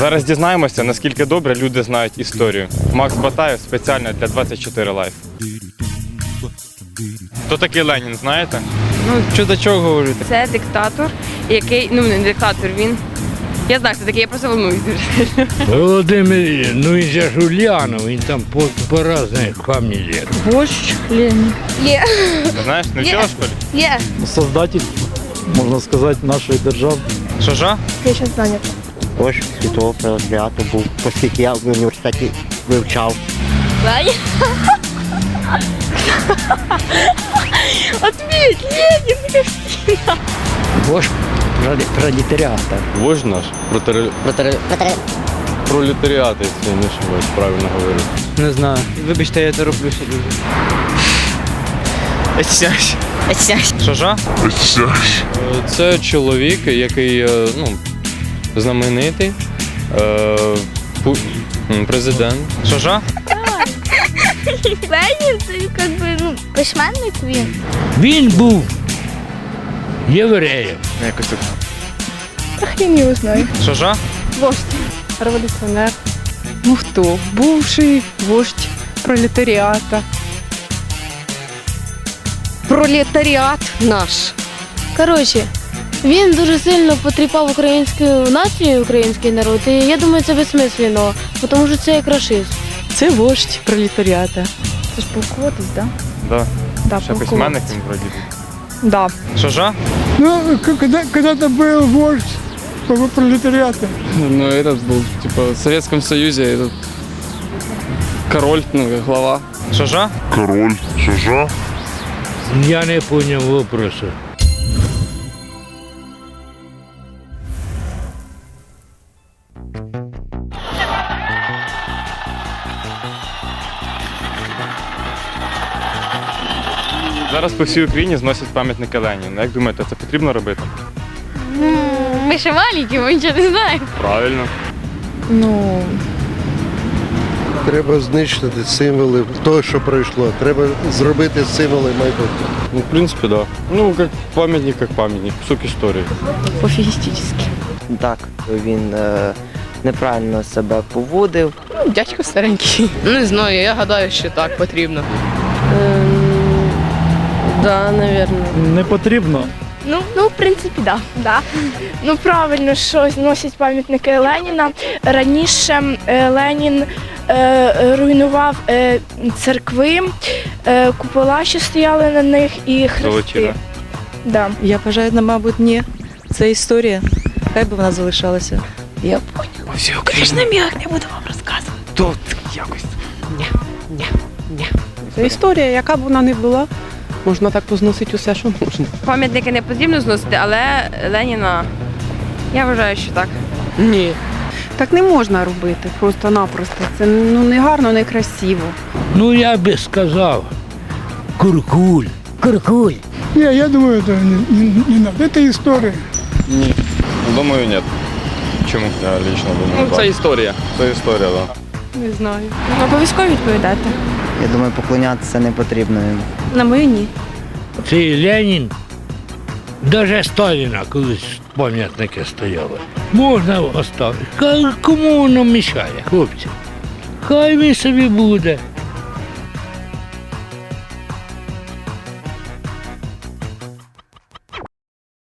Зараз дізнаємося, наскільки добре люди знають історію. Макс Батаєв спеціально для 24 Life. Хто такий Ленін, знаєте? Ну, що до чого говорити? Це диктатор, який, ну не диктатор, він. Я знаю, хто такий, я просто волнуюсь дуже. Володимир, ну він же ж Ульянов, він там по, по різних фаміліях. Вождь Ленин. Є. Знаєш, не вчила в школі? Є. создатель, можна сказати, нашої держави. Що ж? Я зараз зайнята. Також світового пролетаріату був, оскільки я в університеті вивчав. Зай. Ответь, Ленин, Вождь пролетаріата. Вождь наш, протери... пролетаріат, якщо я не ошибаюсь, правильно говорю. Не знаю. Вибачте, я тороплюся дуже. Стісняюсь. Що ж? Це чоловік, який е, ну, знаменитий, е, пу- м, президент. Що ж? Ленін це як би, ну, письменник він. Він був євреєм. Ну, Якось так. Хрін його знає. Що ж? Вождь. Революціонер. Ну хто? Бувший вождь пролетаріата. Пролетаріат наш. Коротше, він дуже сильно потріпав українську націю, український народ, і я думаю, це безсмислено, тому що це як рашизм. Це вождь пролетаріата. Це ж полководець, так? Да. Да, Ще письменник він вроді. Да. Що ж? Ну, когда, когда-то был вождь пролетариата. Ну, этот был, типа, в Советском Союзе, этот король, ну, глава. Що ж? Я не зрозумів вопросу. Зараз по всій Україні зносять пам'ятники Леніну. Як думаєте, це потрібно робити? Ми ще маленькі, ми нічого не знаємо. Правильно. Ну, Треба знищити символи того, що пройшло. Треба зробити символи майбутнього. Ну, в принципе, да. Ну, как памятник, как памятник, кусок истории. пофігістично. Так, він е, неправильно себе поводив. Ну, дядько старенький. Не знаю, я гадаю, що так потрібно. Да, напевно. Не потрібно. Ну, ну, в принципі, да. да. Ну правильно, що зносять пам'ятники Леніна. Раніше е, Ленін е, руйнував е, церкви, е, купола, що стояли на них, і хрести. Да. Я вважаю, на, мабуть, ні. Це історія. Хай би вона залишалася. Я поняла. Всі Україні. не міг, не буду вам розказувати. Тут якось. Це історія, яка б вона не була. Можна так позносити усе, що можна. Пам'ятники не потрібно зносити, але Леніна. Я вважаю, що так. Ні. Так не можна робити просто-напросто. Це ну не гарно, не красиво. Ну я би сказав, куркуль. Куркуль. Не, я думаю, это не, не, не надо. Это история. Ні. Думаю, ні. Чому? Я лично думаю. Ну, це історія. Це історія, так. Да. Не знаю. Обов'язково відповідати. Я думаю, поклонятися не потрібно. На мою ні. Цей Ленін, даже Сталіна колись пам'ятники стояли. Можна оставити. Ка- Кому воно мішає, хлопці? Хай він собі буде.